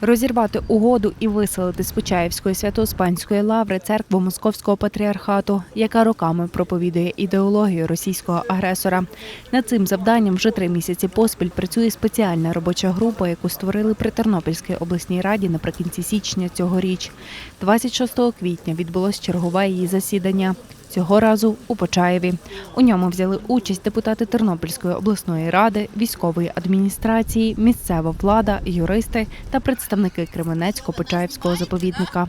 Розірвати угоду і виселити з Почаївської свято-Успенської лаври церкву Московського патріархату, яка роками проповідує ідеологію російського агресора. Над цим завданням вже три місяці поспіль працює спеціальна робоча група, яку створили при Тернопільській обласній раді наприкінці січня цьогоріч. 26 квітня відбулось чергове її засідання. Цього разу у Почаєві. У ньому взяли участь депутати Тернопільської обласної ради, військової адміністрації, місцева влада, юристи та представники Кременецько-Почаївського заповідника.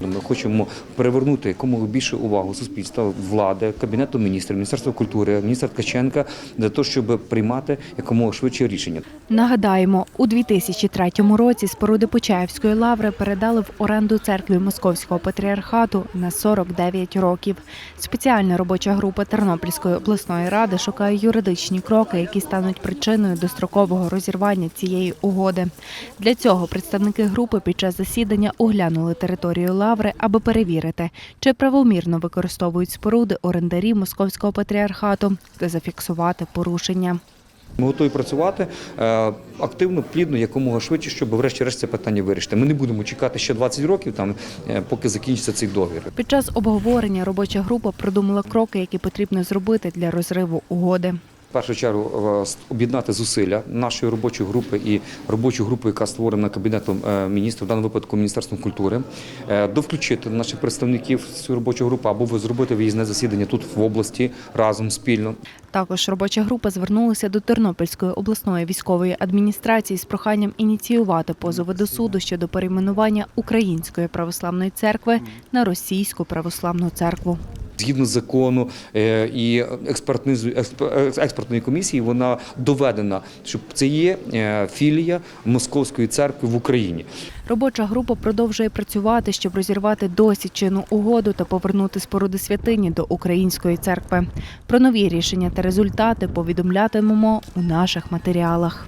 Ми хочемо перевернути якомога більше увагу суспільства, влади, кабінету міністрів, міністерства культури, міністра Ткаченка для того, щоб приймати якомога швидше рішення. Нагадаємо, у 2003 році споруди Почаївської лаври передали в оренду церкві Московського патріархату на 49 років. Спеціальна робоча група Тернопільської обласної ради шукає юридичні кроки, які стануть причиною дострокового розірвання цієї угоди. Для цього представники групи під час засідання оглянули територію лаври, аби перевірити, чи правомірно використовують споруди орендарі Московського патріархату та зафіксувати порушення. Ми готові працювати е, активно, плідно, якомога швидше, щоб врешті-решт це питання вирішити. Ми не будемо чекати ще 20 років, там е, поки закінчиться цей договір. Під час обговорення робоча група продумала кроки, які потрібно зробити для розриву угоди. Першу чергу е, об'єднати зусилля нашої робочої групи і робочої групи, яка створена кабінетом е, міністрів, в даному випадку міністерством культури, е, довключити наших представників цю робочу групу або зробити виїзне засідання тут в області разом спільно. Також робоча група звернулася до Тернопільської обласної військової адміністрації з проханням ініціювати позови до суду щодо перейменування Української православної церкви на Російську православну церкву. Згідно закону е, і експ- експертної комісії, вона доведена, що це є е, філія Московської церкви в Україні. Робоча група продовжує працювати, щоб розірвати досі чинну угоду та повернути споруди святині до української церкви. Про нові рішення та результати повідомлятимемо у наших матеріалах.